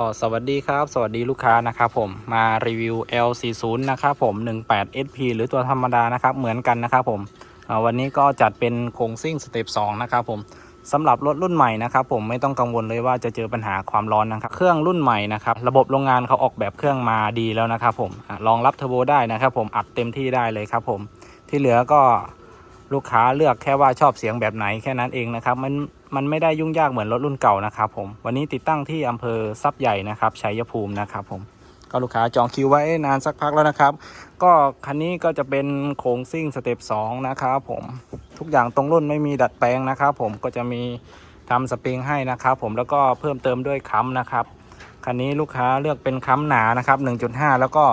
ก็สวัสดีครับ สวัสดีลูกค้านะครับผมมารีวิว L40 นะครับผม 18 SP หรือตัวธรรมดานะครับเหมือนกันนะครับผมวันนี้ก็จัดเป็นโครงซิ่งสเต็ป2นะครับผมสำหรับรถรุ่นใหม่นะครับผมไม่ต้องกังวลเลยว่าจะเจอปัญหาความร้อนนะครับเครื่องรุ่นใหม่นะครับระบบโรงงานเขาออกแบบเครื่องมาดีแล้วนะครับผมรองรับเทอร์โบได้นะครับผมอัดเต็มที่ได้เลยครับผมที่เหลือก็ลูกค้าเลือกแค่ว่าชอบเสียงแบบไหนแค่นั้นเองนะครับมัน มันไม่ได้ยุ่งยากเหมือนรถรุ่นเก่านะครับผมวันนี้ติดตั้งที่อำเภอทรัพย์ใหญ่นะครับชัยภูมินะครับผมก็ลูกค้าจองคิวไว้นานสักพักแล้วนะครับ ก็คันนี้ก็จะเป็นโครงซิ่งสเต็ป2นะครับผมทุกอย่างตรงรุ่นไม่มีดัดแปลงนะครับผมก็จะมีทำสปริงให้นะครับผมแล้วก็เพิ่มเติมด้วยค้ำนะครับคันนี้ลูกค้าเลือกเป็นค้ำหนานะครับ 1.5 แล้วก็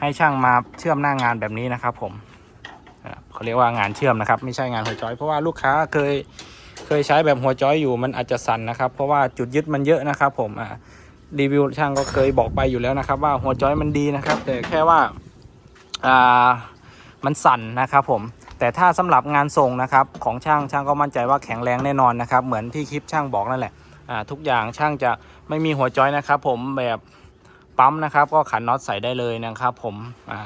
ให้ช่างมาเชื่อมหน้างานแบบนี้นะครับผมเขาเรียกว่างานเชื่อมนะครับ ไม่ใช่งานหัวจอยเพราะว่าลูกค้าเคย เคยใช้แบบหัวจอยอยู่มันอาจจะสั่นนะครับ เพราะว่าจุดยึดมันเยอะนะครับ ผมอ่ารีวิวช่างก็เคยบอกไปอยู่แล้วนะครับ ว่าหัวจอยมันดีนะครับ แต่แค่ว่าอ่ามันสั่นนะครับผมแต่ถ้าสำหรับงานส่งนะครับของช่างช่างก็มั่นใจว่าแข็งแรงแน่นอนนะครับเหมือนที่คลิปช่างบอกนั่นแหละอ่าทุกอย่างช่างจะไม่มีหัวจอยนะครับ ผมแบบปั๊มนะครับ ก็ขันน็อตใส่ได้เลยนะครับ ผมอ่า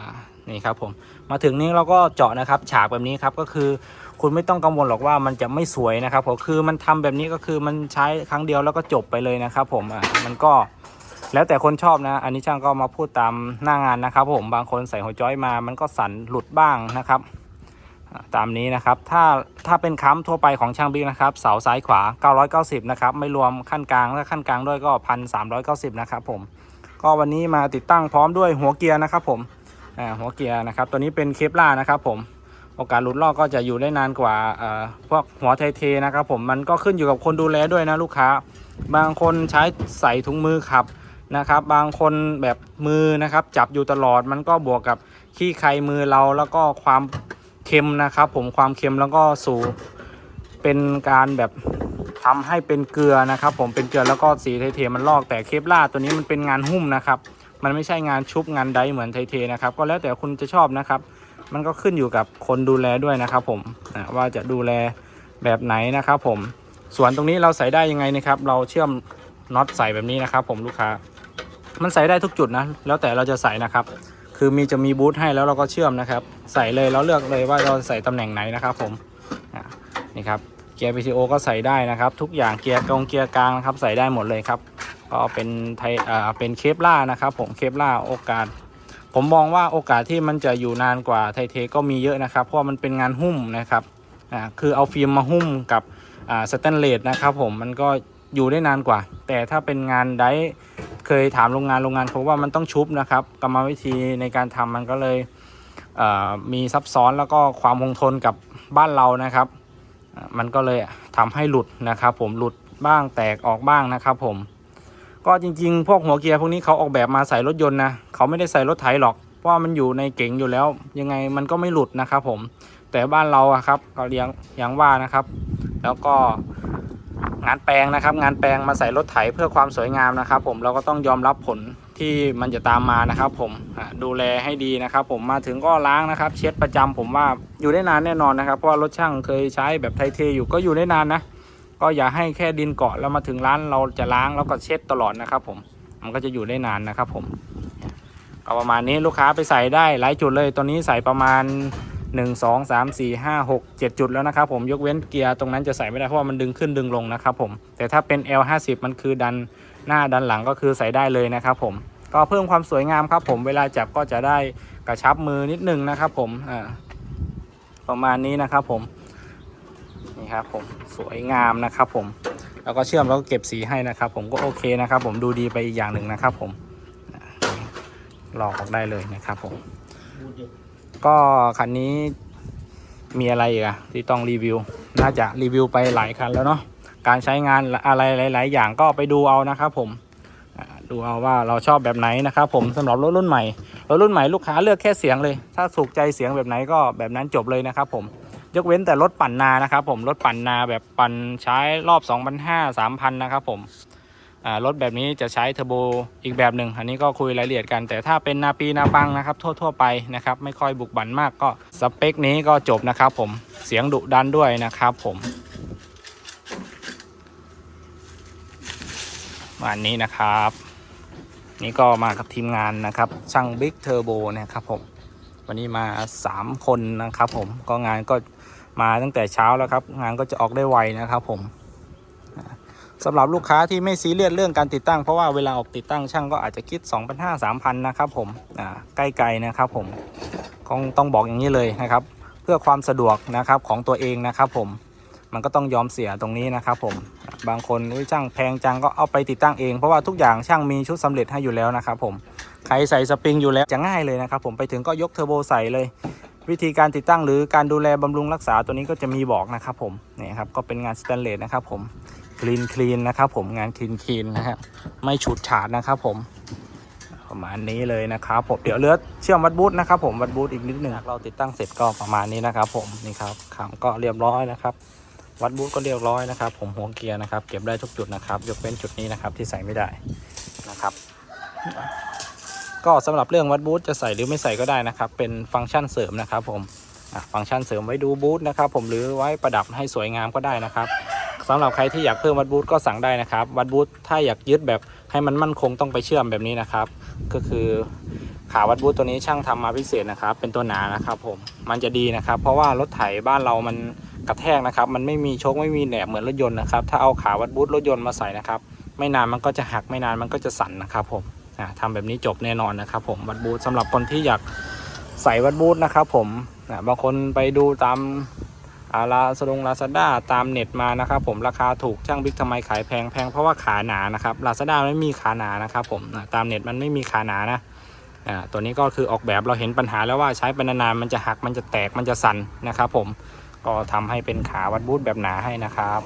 นี่ครับผมมาถึงนี้เราก็เจาะนะครับ ฉากแบบนี้ครับก็คือ คุณไม่ต้องกังวลหรอกว่ามันจะไม่สวยนะครับผมคือมันทำแบบนี้ก็คือมันใช้ครั้งเดียวแล้วก็จบไปเลยนะครับผมอะมันก็แล้วแต่คนชอบนะ อันนี้ช่างก็มาพูดตามหน้างานนะครับ ผมบางคนใส่หัวจ้อยมา มันก็สั่นหลุดบ้างนะครับ ตามนี้นะครับ ถ้าถ้าเป็นค้ำทั่วไปของช่างบิ๊กนะครับ เสาซ้ายขวา 990 นะครับ ไม่รวมขั้นกลางและขั้นกลางด้วยก็ 1,390 นะครับผม ก็วันนี้มาติดตั้งพร้อมด้วยหัวเกียร์นะครับ ผมหัวเกียร์นะครับ ตัวนี้เป็นเคปล่านะครับ ผม โอกาสหลุดลอกก็จะอยู่ได้นานกว่าพวกหัวไทเทนะครับผมมันก็ขึ้นอยู่กับคนดูแลด้วยนะลูกค้า บางคนใช้ใส่ถุงมือขับนะครับ บางคนแบบมือนะครับ จับอยู่ตลอดมันก็บวกกับขี้ใครมือเราแล้วก็ความเค็มนะครับ ผมความเค็มแล้วก็สูเป็นการแบบทำให้เป็นเกลือนะครับ ผมเป็นเกลือแล้วก็สีไทเทมันลอกแต่เคปล่าตัวนี้มันเป็นงานหุ้มนะครับ มันไม่ใช่งานชุบงานไดเหมือนไทเทนะครับ ก็แล้วแต่คุณจะชอบนะครับ มันก็ขึ้นอยู่กับคนดูแลด้วยนะครับผมอะว่าจะดูแลแบบไหนนะครับผมส่วนตรงนี้เราใส่ได้ยังไงนะครับ เราเชื่อมน็อตใส่แบบนี้นะครับ ผมลูกค้า มันใส่ได้ทุกจุดนะ แล้วแต่เราจะใส่นะครับ คือมีจะมีบูทให้แล้วเราก็เชื่อมนะครับ ใส่เลยเราเลือกเลยว่าเราใส่ตำแหน่งไหนนะครับ ผมนี่ครับเกียร์ PTO ก็ใส่ได้นะครับ ทุกอย่างเกียร์กงเกียร์กลางนะครับ ใส่ได้หมดเลยครับ ก็เป็นไทยอ่าเป็นเคปล่านะครับ ผมเคปล่าโอกาส ผมมองว่าโอกาสที่มันจะอยู่นานกว่าไทเทก็มีเยอะนะครับ เพราะมันเป็นงานหุ้มนะครับอ่าคือเอาฟิล์มมาหุ้มกับอ่าสแตนเลสนะครับผมมันก็อยู่ได้นานกว่า แต่ถ้าเป็นงานไดเคยถามโรงงานโรงงานเขาว่ามันต้องชุบนะครับกรรมวิธีในการทำมันก็เลยเมีซับซ้อนแล้วก็ความคงทนกับบ้านเรานะครับ มันก็เลยทำให้หลุดนะครับ ผมหลุดบ้างแตกออกบ้างนะครับผม ก็จริงๆ พวกหัวเกียร์พวกนี้เขาออกแบบมาใส่รถยนต์นะเขาไม่ได้ใส่รถไถหรอก เพราะมันอยู่ในเก๋งอยู่แล้ว ยังไงมันก็ไม่หลุดนะครับผมแต่บ้านเราอะครับก็เลี้ยงอย่างว่านะครับ แล้วก็งานแปลงนะครับ งานแปลงมาใส่รถไถเพื่อความสวยงามนะครับ ผมเราก็ต้องยอมรับผลที่มันจะตามมานะครับ ผมดูแลให้ดีนะครับ ผมมาถึงก็ล้างนะครับ เช็ดประจำผมว่าอยู่ได้นานแน่นอนนะครับ เพราะว่ารถช่างเคยใช้แบบไทเทอยู่ก็อยู่ได้นานนะ ก็อย่าให้แค่ดินเกาะแล้วมาถึงร้านเราจะล้างแล้วก็เช็ดตลอดนะครับ ผมมันก็จะอยู่ได้นานนะครับ ผมก็ประมาณนี้ลูกค้าไปใส่ได้หลายจุดเลยตัวนี้ใส่ประมาณ 1 2 3 4 5 6 7 จุดแล้วนะครับผมยกเว้นเกียร์ตรงนั้นจะใส่ไม่ได้เพราะว่ามันดึงขึ้นดึงลงนะครับผมแต่ถ้าเป็น L50 มันคือดันหน้าดันหลังก็คือใส่ได้เลยนะครับผมก็เพิ่มความสวยงามครับผมเวลาจับก็จะได้กระชับมือนิดนึงนะครับผมอ่าประมาณนี้นะครับผม นี่ครับผมสวยงามนะครับผมแล้วก็เชื่อมแล้วก็เก็บสีให้นะครับ ผมก็โอเคนะครับ ผมดูดีไปอีกอย่างหนึ่งนะครับ ผมอ่าลอกออกได้เลยนะครับผมก็คันนี้มีอะไรอีกอะที่ต้องรีวิว น่าจะรีวิวไปหลายคันแล้วเนาะการใช้งานอะไรหลาย ๆ อย่างก็ไปดูเอานะครับ ผมดูเอาว่าเราชอบแบบไหนนะครับผมสำหรับรถรุ่นใหม่รถรุ่นใหม่ลูกค้าเลือกแค่เสียงเลย ถ้าถูกใจเสียงแบบไหนก็แบบนั้นจบเลยนะครับผม ยกเว้นแต่รถปั่นนานะครับผมรถปั่นนาแบบปั่นใช้รอบ 2,500 3,000 นะครับผมรถแบบนี้จะใช้เทอร์โบอีกแบบหนึ่งอันนี้ก็คุยรายละเอียดกัน แต่ถ้าเป็นนาปีนาปังนะครับ ทั่วๆไปนะครับไม่ค่อยบุกบันมากก็สเปคนี้ก็จบนะครับผมเสียงดุดันด้วยนะครับผมวันนี้นะครับ นี่ก็มากับทีมงานนะครับ ช่างบิ๊กเทอร์โบนะครับผมวันนี้มา 3 คนนะครับผมก็งานก็ มาตั้งแต่เช้าแล้วครับ งานก็จะออกได้ไวนะครับผมอ่าสำหรับลูกค้าที่ไม่ซีเรียสเรื่องการติดตั้งเพราะว่าเวลาออกติดตั้งช่างก็อาจจะคิด 2,500 3,000 นะครับผมใกล้ๆนะครับผมคงต้องบอกอย่างนี้เลยนะครับ เพื่อความสะดวกนะครับของตัวเองนะครับผมมันก็ต้องยอมเสียตรงนี้นะครับผมบางคนช่างแพงจังก็เอาไปติดตั้งเองเพราะว่าทุกอย่างช่างมีชุดสำเร็จให้อยู่แล้วนะครับผมใครใส่สปริงอยู่แล้วจะง่ายเลยนะครับผมไปถึงก็ยกเทอร์โบใส่เลย วิธีการติดตั้งหรือการดูแลบำรุงรักษาตัวนี้ก็จะมีบอกนะครับผมนี่ครับก็เป็นงานสแตนเลสนะครับผมคลีนคลีนนะครับผมงานคลีนคลีนนะครับไม่ฉูดฉาดนะครับผมประมาณนี้เลยนะครับผมเดี๋ยวเลือดเชื่อมวัดบูทนะครับผมวัดบูทอีกนิดหนึ่งเราติดตั้งเสร็จก็ประมาณนี้นะครับผมนี่ครับขามก็เรียบร้อยนะครับ วัดบูทก็เรียบร้อยนะครับ ผมหัวเกียร์นะครับ เก็บได้ทุกจุดนะครับ ยกเว้นจุดนี้นะครับที่ใส่ไม่ได้นะครับ ก็สำหรับเรื่องวัดบูทจะใส่หรือไม่ใส่ก็ได้นะครับ เป็นฟังก์ชันเสริมนะครับผมฟังก์ชันเสริมไว้ดูบูทนะครับผมหรือไว้ประดับให้สวยงามก็ได้นะครับสำหรับใครที่อยากเพิ่มวัดบูทก็สั่งได้นะครับ วัดบูทถ้าอยากยึดแบบให้มันมั่นคงต้องไปเชื่อมแบบนี้นะครับ ก็คือขาวัดบูทตัวนี้ช่างทำมาพิเศษนะครับ เป็นตัวหนานะครับผมมันจะดีนะครับ เพราะว่ารถไถบ้านเรามันกระแทกนะครับ มันไม่มีโชคไม่มีแหนบเหมือนรถยนต์นะครับ ถ้าเอาขาวัดบูทรถยนต์มาใส่นะครับ ไม่นานมันก็จะหักไม่นานมันก็จะสั่นนะครับผม อ่าทำแบบนี้จบแน่นอนนะครับ ผมวัดบูทสำหรับคนที่อยากใส่วัดบูทนะครับ ผมอ่าบางคนไปดูตามอาลาสดงลาซาด้าตามเน็ตมานะครับ ผมราคาถูกช่างบิ๊กทำไมขายแพงแพงเพราะว่าขาหนานะครับลาซาด้าไม่มีขาหนานะครับ ผมอ่าตามเน็ตมันไม่มีขาหนานะอ่าตัวนี้ก็คือออกแบบเราเห็นปัญหาแล้วว่าใช้ไปนานๆมันจะหักมันจะแตกมันจะสั่นนะครับ ผมก็ทำให้เป็นขาวัดบูทแบบหนาให้นะครับ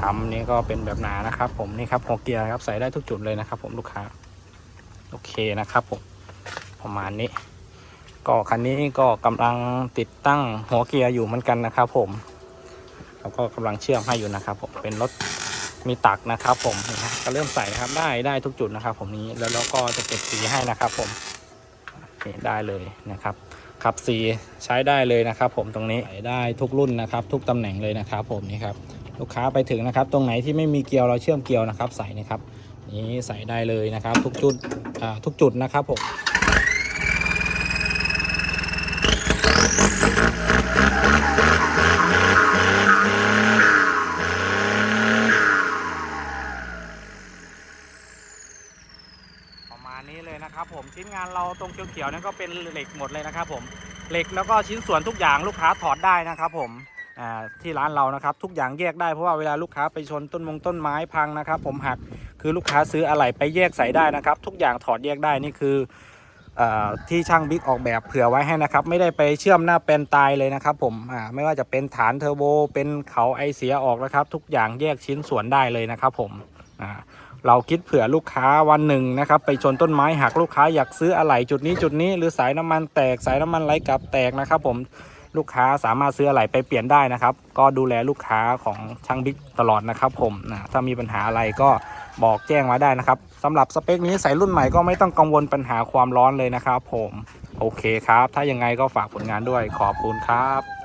คำนี้ก็เป็นแบบหนานะครับ ผมนี่ครับหัวเกียร์ครับใส่ได้ทุกจุดเลยนะครับ ผมลูกค้า โอเคนะครับผมประมาณนี้ ก็คันนี้ก็กำลังติดตั้งหัวเกียร์อยู่เหมือนกันนะครับผมแล้วก็กำลังเชื่อมให้อยู่นะครับผมเป็นรถมีตักนะครับผมนะก็เริ่มใส่นะครับได้ได้ทุกจุดนะครับ ผมนี้แล้วเราก็จะเก็บสีให้นะครับ ผมได้เลยนะครับขับสีใช้ได้เลยนะครับ ผมตรงนี้ใส่ได้ทุกรุ่นนะครับ ทุกตำแหน่งเลยนะครับ ผมนี่ครับลูกค้าไปถึงนะครับ ตรงไหนที่ไม่มีเกียวเราเชื่อมเกียวนะครับ ใส่นะครับ นี้ใส่ได้เลยนะครับทุกจุดทุกจุดนะครับผมประมาณนี้เลยนะครับผมชิ้นงานเราตรงเขียวๆนั่นก็เป็นเหล็กหมดเลยนะครับผมเหล็กแล้วก็ชิ้นส่วนทุกอย่างลูกค้าถอดได้นะครับผมที่ร้านเรานะครับ ทุกอย่างแยกได้เพราะว่าเวลาลูกค้าไปชนต้นมงต้นไม้พังนะครับ ผมหัก คือลูกค้าซื้ออะไหล่ไปแยกใส่ได้นะครับ ทุกอย่างถอดแยกได้นี่คืออที่ช่างบิ๊กออกแบบเผื่อไว้ให้นะครับ ไม่ได้ไปเชื่อมหน้าเป็นตายเลยนะครับ ผมไม่ว่าจะเป็นฐานเทอร์โบเป็นเขาไอเสียออกนะครับ ทุกอย่างแยกชิ้นส่วนได้เลยนะครับ ผมเราคิดเผื่อลูกค้าวันหนึ่งนะครับ ไปชนต้นไม้หักลูกค้าอยากซื้ออะไหล่จุดนี้จุดนี้ หรือสายน้ำมันแตกสายน้ำมันไหลกลับแตกนะครับ ผมลูกค้าสามารถซื้ออะไรไปเปลี่ยนได้นะครับ ก็ดูแลลูกค้าของช่างบิ๊กตลอดนะครับผมนะถ้ามีปัญหาอะไรก็ บอกแจ้งมาได้นะครับสำหรับสเปคนี้ใส่รุ่นใหม่ก็ไม่ต้องกังวลปัญหาความร้อนเลยนะครับผม โอเคครับ ถ้ายังไงก็ฝากผลงานด้วยขอบคุณครับ